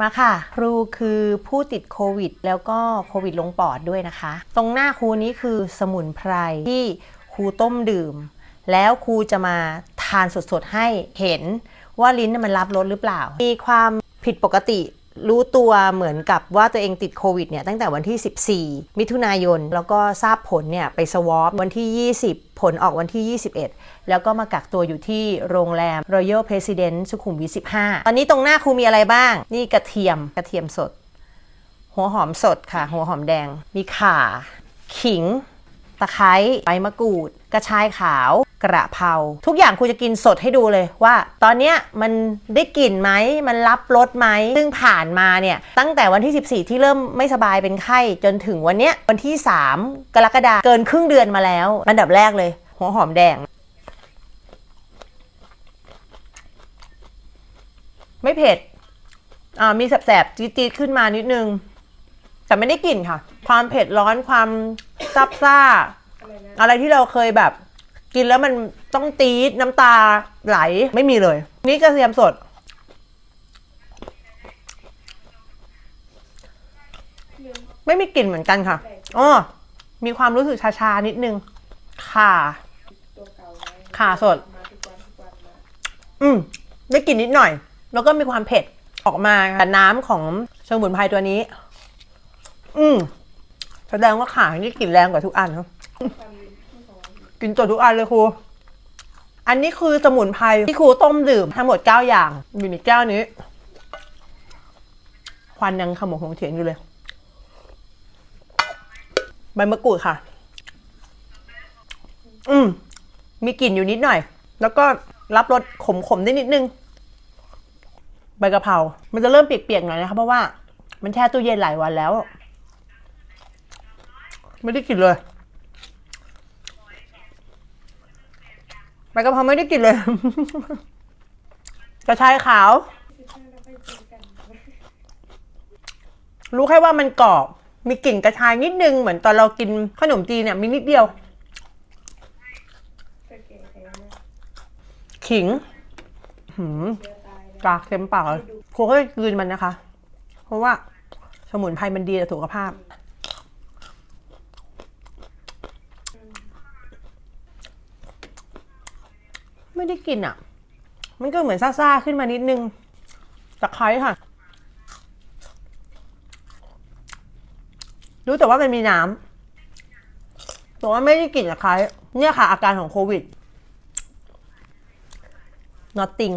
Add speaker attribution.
Speaker 1: มาค่ะ ครูคือผู้ติดโควิด แล้วก็โควิดลงปอดด้วยนะคะ ตรงหน้าครูนี้คือสมุนไพรที่ครูต้มดื่ม แล้วครูจะมาทานสดๆให้เห็นว่าลิ้นมันรับรสหรือเปล่า มีความผิดปกติ รู้ตัวเหมือนกับว่าตัวเองติดโควิดเนี่ยตั้งแต่วันที่ 14 มิถุนายน แล้วก็ทราบผลเนี่ยไปสวอปวันที่ 20 ผลออกวันที่ 21 แล้วก็มากักตัวอยู่ที่โรงแรม Royal President สุขุมวิท15 ตอนนี้ตรงหน้าครูมีอะไรบ้าง นี่กระเทียมกระเทียมสด หัวหอมสดค่ะ หัวหอมแดง มีข่า ขิง ตะไคร้ใบมะกรูด กระชายขาว กระเพราทุกอย่างครูจะกินสดให้ดูเลยว่า ตอนเนี้ยมันได้กลิ่นไหมมันรับรสไหมซึ่งผ่านมาเนี่ยตั้งแต่วันที่ 14 ที่เริ่มไม่สบายเป็นไข้จนถึงวันเนี้ยวันที่ 3 กรกฎาคมเกินครึ่งเดือนมาแล้ว อันดับแรกเลย หัวหอมแดง ไม่เผ็ดอ่ามีแสบๆจี๊ดๆขึ้นมานิดนึงแต่ไม่ได้กลิ่นค่ะ ความเผ็ดร้อนความ ซับซ่า อะไรที่เราเคยแบบ กินแล้วมันต้องตีดน้ำตาไหลไม่มีเลย นี่กระเทียมสด ไม่มีกลิ่นเหมือนกันค่ะอ๋อมีความรู้สึกชาๆนิดนึงข่า
Speaker 2: ตัวเก่าไง
Speaker 1: ข่าสด อืม ได้กลิ่นนิดหน่อย แล้วก็มีความเผ็ดออกมาแต่น้ำของสมุนไพรตัวนี้ อืม แสดงว่าขานี่กลิ่นแรงกว่าทุกอัน
Speaker 2: ความที่ของ
Speaker 1: กินตัวทุกอันเลยครู อันนี้คือสมุนไพรที่ครูต้มดื่มทั้งหมด9อย่างอยู่ในแก้วนี้ ควันยังขโมงของเถียงอยู่เลย ใบมะกรูดค่ะ อืม มีกลิ่นอยู่นิดหน่อย แล้วก็รับรสขมๆได้นิดนึง ใบกะเพรา มันจะเริ่มเปียกๆหน่อยนะคะเพราะว่า มันแช่ตู้เย็นหลายวันแล้ว ไม่ได้กลิ่นเลยใบกะเพราไม่ได้กลิ่นเลย กระชายขาว
Speaker 2: รู้
Speaker 1: แค่ว่ามันกรอบ มีกลิ่นกระชายนิดนึง เหมือนตอนเรากินขนมจีนเนี่ยมีนิดเดียว ขิงหืม
Speaker 2: เชื้อตา
Speaker 1: กากเต็มปากเลยครูก็จะกลืนมันนะคะ เพราะว่าสมุนไพรมันดีต่อสุขภาพ ไม่ได้กลิ่นอะ มันก็เหมือนซ่าๆขึ้นมานิดนึงตะไคร้ค่ะ รู้แต่ว่ามันมีน้ำแต่ว่าไม่ได้กลิ่นตะไคร้เนี่ยค่ะ อาการของโควิด nothing